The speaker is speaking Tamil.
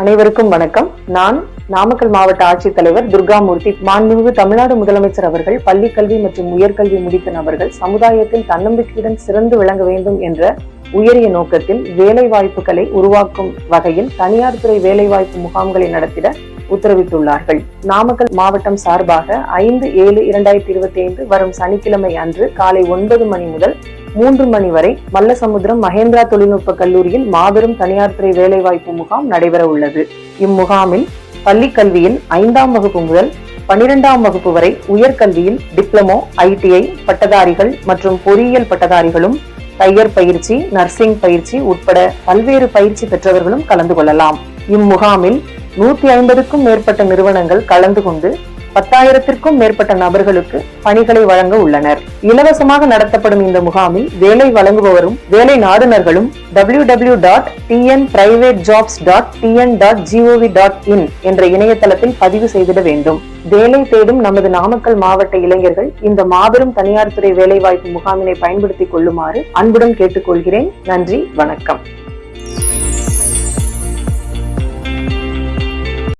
அனைவருக்கும் வணக்கம். நான் நாமக்கல் மாவட்ட ஆட்சித்தலைவர் துர்காமூர்த்தி. மாண்புமிகு தமிழ்நாடு முதலமைச்சர் அவர்கள் பள்ளி கல்வி மற்றும் உயர்கல்வி முடித்த நபர்கள் சமுதாயத்தில் தன்னம்பிக்கையுடன் சிறந்து விளங்க வேண்டும் என்ற உயரிய நோக்கத்தில் வேலை வாய்ப்புகளை உருவாக்கும் வகையில் தனியார் துறை வேலைவாய்ப்பு முகாம்களை நடத்திட உத்தரவிட்டுள்ளார்கள். நாமக்கல் மாவட்டம் சார்பாக ஐந்து ஏழு இரண்டாயிரத்தி இருபத்தி ஐந்து வரும் சனிக்கிழமை அன்று காலை ஒன்பது மணி முதல் மூன்று மணி வரை மல்லசமுத்திரம் மகேந்திரா தொழில்நுட்ப கல்லூரியில் மாபெரும் தனியார் துறை வேலைவாய்ப்பு முகாம் நடைபெற உள்ளது. இம்முகாமில் பள்ளி கல்வியில் ஐந்தாம் வகுப்பு முதல் பனிரெண்டாம் வகுப்பு வரை உயர்கல்வியில் டிப்ளமோ ஐடிஐ பட்டதாரிகள் மற்றும் பொறியியல் பட்டதாரிகளும் தையர் பயிற்சி நர்சிங் பயிற்சி உட்பட பல்வேறு பயிற்சி பெற்றவர்களும் கலந்து கொள்ளலாம். இம்முகாமில் நூத்தி ஐம்பதுக்கும் மேற்பட்ட நிறுவனங்கள் கலந்து கொண்டு பத்தாயிரத்திற்கும் மேற்பட்ட நபர்களுக்கு பணிகளை வழங்க உள்ளனர். இலவசமாக நடத்தப்படும் இந்த முகாமில் வேலை வழங்குபவரும் வேலை நாடுனர்களும் W W dot TN private jobs dot TN dot GOV dot in என்ற இணையதளத்தில் பதிவு செய்திட வேண்டும். வேலை தேடும் நமது நாமக்கல் மாவட்ட இளைஞர்கள் இந்த மாபெரும் தனியார் துறை வேலைவாய்ப்பு முகாமினை பயன்படுத்திக் கொள்ளுமாறு அன்புடன் கேட்டுக்கொள்கிறேன். நன்றி வணக்கம்.